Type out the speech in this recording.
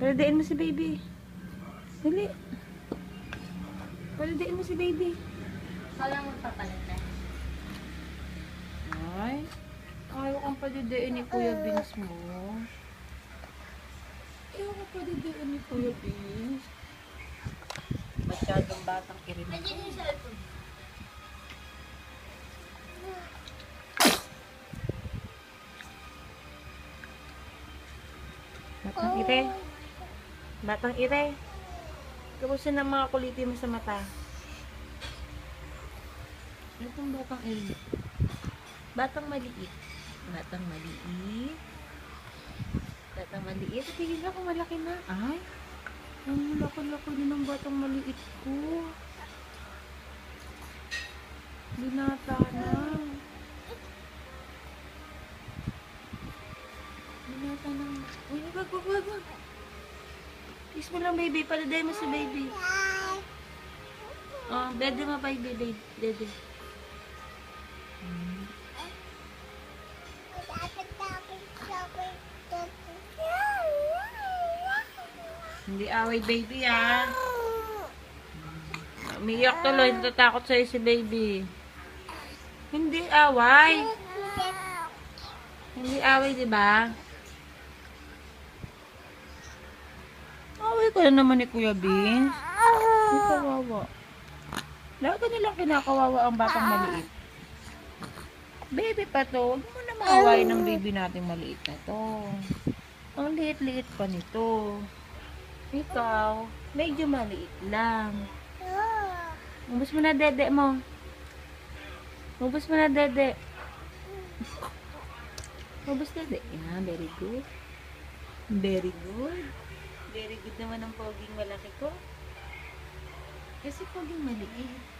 Palidiin mo si baby. Dali. Palidiin mo si baby. Wala mo papalit na. Ay. Ayaw kang palidiin ni Kuya Vince mo. Ayaw kang palidiin ni Kuya Vince. Masyadong batang irin. Nandiyan yung cellphone. Batang ire. Batang ire. Kamusta na mga kuliti mo sa mata? Itong batang ire. Batang maliit. Batang maliit. Batang maliit. Tingin ako malaki na. Ay. Ang laki-laki din ng batang maliit ko. Binata na. Binata na. Uy, wag, wag, wag, wag. Kiss mo lang, baby. Paladay mo si baby. Oh, dede mo, baby, baby. Dede. Hindi away, baby, ah. Umiyak tuloy. Natatakot sa'yo si baby. Hindi away. Hindi away, di ba? Away ka na naman ni Kuya Vince. Hindi kawawa. Lagi nilang kinakawawa ang batang maliit. Baby pa to. Huwag mo na maaway ng baby nating maliit na to. Ang liit-liit pa nito. Ikaw, medyo maliit lang. Ubus mo na dede mo. Ubus mo na dede. Ubus dede. Yan, very good. Very good. Very good naman ang poging malaki ko. Kasi poging maliit.